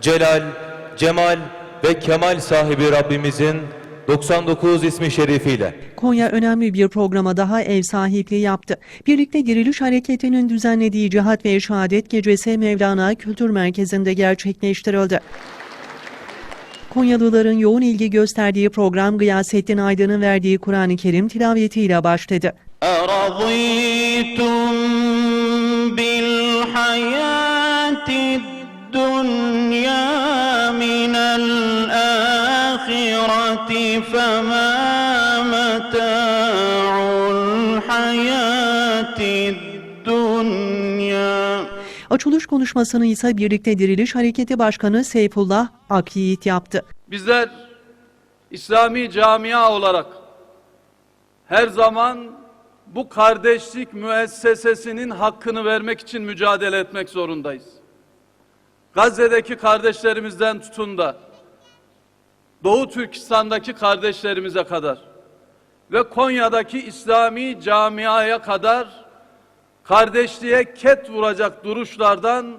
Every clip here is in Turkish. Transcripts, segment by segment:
Celal, Cemal ve Kemal sahibi Rabbimizin 99 ismi şerifiyle. Konya önemli bir programa daha ev sahipliği yaptı. Birlikte Giriliş Hareketi'nin düzenlediği Cihat ve Şehadet Gecesi Mevlana Kültür Merkezi'nde gerçekleştirildi. Konyalıların yoğun ilgi gösterdiği program Gıyasettin Aydın'ın verdiği Kur'an-ı Kerim tilavetiyle başladı. Bil hayatid الدنيا من الآخرة فما متاع الحياة الدنيا Açılış konuşmasını ise Birlikte Diriliş Hareketi Başkanı Seyfullah Akyiğit yaptı. Bizler İslami camia olarak her zaman bu kardeşlik müessesesinin hakkını vermek için mücadele etmek zorundayız. Gazze'deki kardeşlerimizden tutun da Doğu Türkistan'daki kardeşlerimize kadar ve Konya'daki İslami camiaya kadar kardeşliğe ket vuracak duruşlardan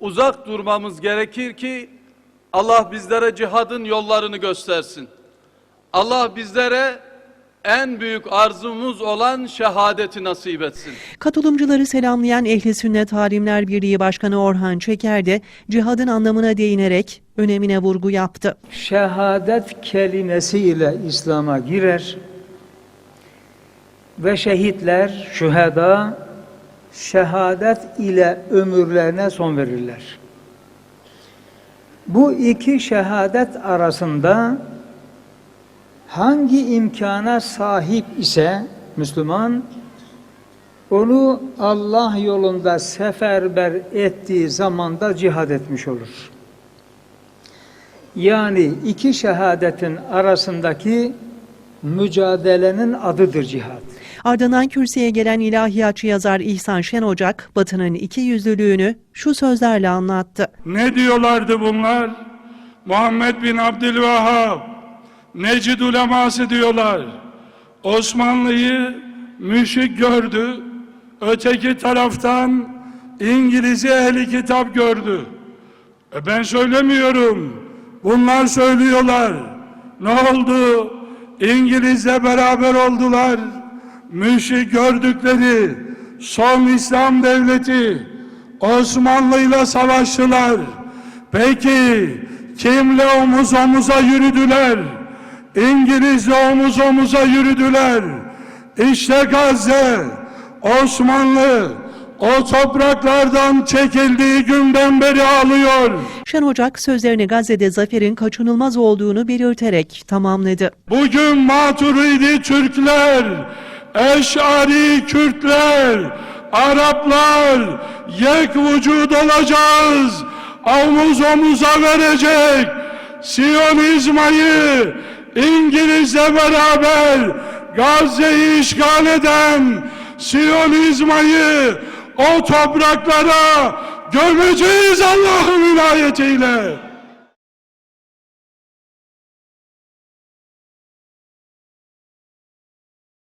uzak durmamız gerekir ki Allah bizlere cihadın yollarını göstersin. Allah bizlere en büyük arzumuz olan şehadeti nasip etsin. Katılımcıları selamlayan Ehli Sünnet Halimler Birliği Başkanı Orhan Çeker de cihadın anlamına değinerek önemine vurgu yaptı. şehadet kelimesiyle İslam'a girer ve şehitler, şüheda şehadet ile ömürlerine son verirler. Bu iki şehadet arasında hangi imkana sahip ise Müslüman onu Allah yolunda seferber ettiği zamanda cihad etmiş olur. Yani iki şehadetin arasındaki mücadelenin adıdır cihad. Ardından kürsüye gelen ilahiyatçı yazar İhsan Şen Ocak, Batı'nın iki yüzlülüğünü şu sözlerle anlattı. Ne diyorlardı bunlar? Muhammed bin Abdülvehhab, Necid uleması diyorlar. Osmanlı'yı müşrik gördü. Öteki taraftan İngiliz'i ehli kitap gördü. E ben söylemiyorum. Bunlar söylüyorlar. Ne oldu? İngiliz'le beraber oldular. Müşrik gördükleri son İslam devleti Osmanlı'yla savaştılar. Peki kimle omuz omuza yürüdüler? İngilizle omuz omuza yürüdüler. İşte Gazze, Osmanlı o topraklardan çekildiği günden beri ağlıyor. Şen Ocak sözlerini Gazze'de zaferin kaçınılmaz olduğunu belirterek tamamladı. Bugün Maturidi Türkler, Eş'ari Kürtler, Araplar yek vücud olacağız. Omuz omuza verecek. Siyonizmayı İngilizle beraber Gazze'yi işgal eden Siyonizmayı o topraklara gömeceğiz Allah'ın vilayetiyle.